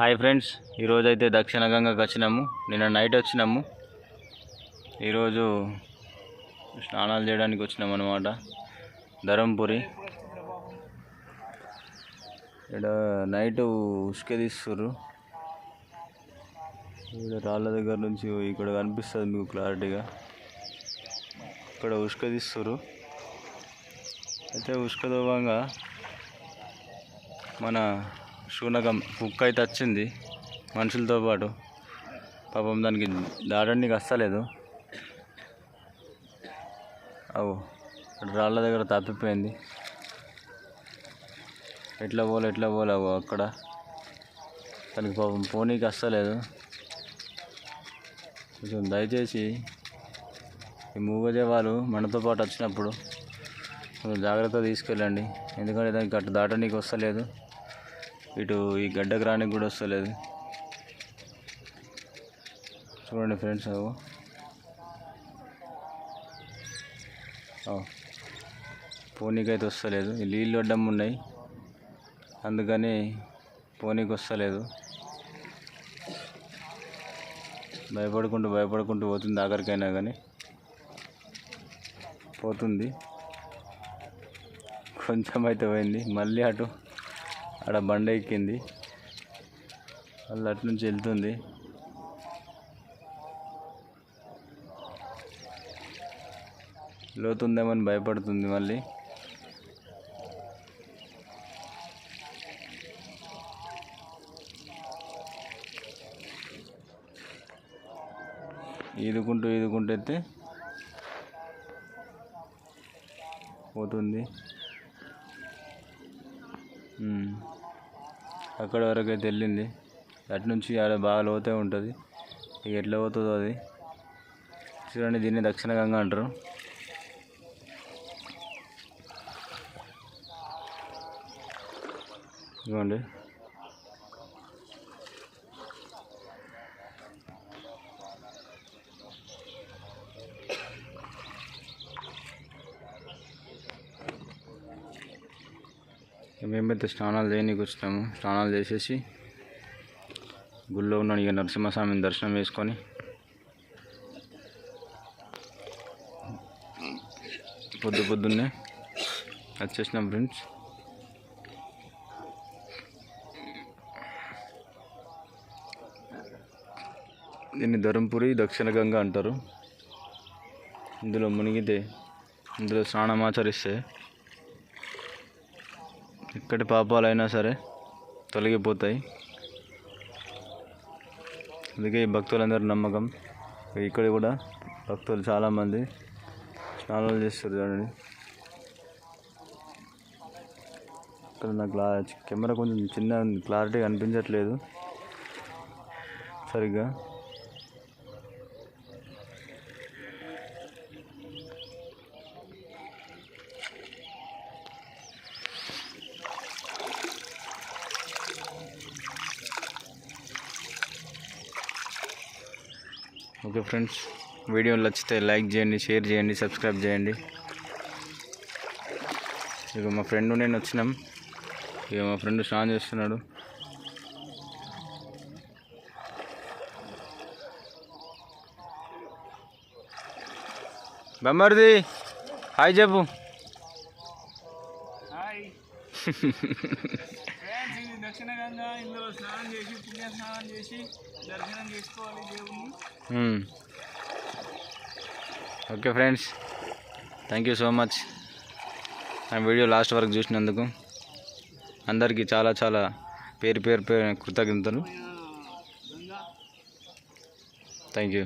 Hi friends ఈరోజు అయితే దక్షిణ గంగకు వచ్చినాము. నిన్న నైట్ వచ్చినాము. ఈరోజు స్నానాలు చేయడానికి వచ్చినాం అనమాట ధరంపురి. ఇక్కడ నైట్ ఉసుక తీస్తుర్రు. ఇక్కడ రాళ్ళ దగ్గర నుంచి ఇక్కడ కనిపిస్తుంది మీకు క్లారిటీగా ఇక్కడ ఉసుక తీస్తుర్రు. అయితే ఉసుక దోవంగా మన శూనకం కుక్క అయితే వచ్చింది. మనుషులతో పాటు. పాపం దానికి దాటడానికి వస్తలేదు అవు రాళ్ళ దగ్గర తప్పిపోయింది ఎట్లా పోలే ఎట్లా పోలే అవు అక్కడ. దానికి పాపం పోనీకి వస్తలేదు కొంచెం దయచేసి ఈ మూగజే వాళ్ళు మనతో పాటు వచ్చినప్పుడు కొంచెం జాగ్రత్తగా తీసుకెళ్ళండి. ఎందుకంటే దానికి అటు దాటనీకి వస్తలేదు. ఇటు ఈ గడ్డకు రానికి కూడా వస్తలేదు. చూడండి ఫ్రెండ్స్ అవు. పోనీకైతే వస్తలేదు. నీళ్ళు అడ్డం ఉన్నాయి. అందుకని పోనీకి వస్తలేదు. భయపడుకుంటూ భయపడుకుంటూ పోతుంది ఆఖరికైనా కానీ. పోతుంది. కొంచెం అయితే పోయింది. మళ్ళీ అటు ఆడ బండ ఎక్కింది. వాళ్ళు అటు నుంచి వెళ్తుంది. లోతుందేమని భయపడుతుంది మళ్ళీ. ఈదుకుంటూ ఈదుకుంటూ అయితే పోతుంది. అక్కడ వరకు అయితే వెళ్ళింది. అటు నుంచి ఆడ బాగా లోతే ఉంటుంది. ఇక ఎట్లా పోతుందో అది. చూడండి దీన్ని దక్షిణ గంగ అంటారు. ఇదిగోండి. మేమైతే స్నానాలు చేయనీకి వచ్చినాము. స్నానాలు చేసేసి గుళ్ళో ఉన్న ఇక నరసింహస్వామిని దర్శనం చేసుకొని. పొద్దు పొద్దున్నే వచ్చేసినాం ఫ్రెండ్స్. దీన్ని ధర్మపురి దక్షిణ గంగ అంటారు. ఇందులో మునిగితే ఇందులో స్నానం ఆచరిస్తే ఎక్కడి పాపాలైనా సరే తొలగిపోతాయి. అందుకే ఈ భక్తులందరి నమ్మకం ఇక్కడ కూడా భక్తులు చాలామంది స్నానాలు చేస్తారు చూడండి. ఇక్కడ నాకు క్లా కెమెరా కొంచెం చిన్న క్లారిటీ కనిపించట్లేదు సరిగ్గా. ఓకే ఫ్రెండ్స్ వీడియో నచ్చితే లైక్ చేయండి షేర్ చేయండి సబ్స్క్రైబ్ చేయండి. ఇక మా ఫ్రెండ్ నేను వచ్చినాం. ఇక మా ఫ్రెండ్ స్నానం చేస్తున్నాడు. బొమ్మరిది హాయ్ చెప్పు. హాయ్. ఇది దక్షిణ గంగ ఇందులో స్నానం చేసి పుణ్య స్నానం చేసి దర్శనం చేసుకోవాలి దేవుణ్ణి. మ్మ్. Okay friends thank you so much నా వీడియో లాస్ట్ వరకు చూసినందుకు. అందరికీ చాలా చాలా పేరు పేరు పేరు కృతజ్ఞతలు. Thank you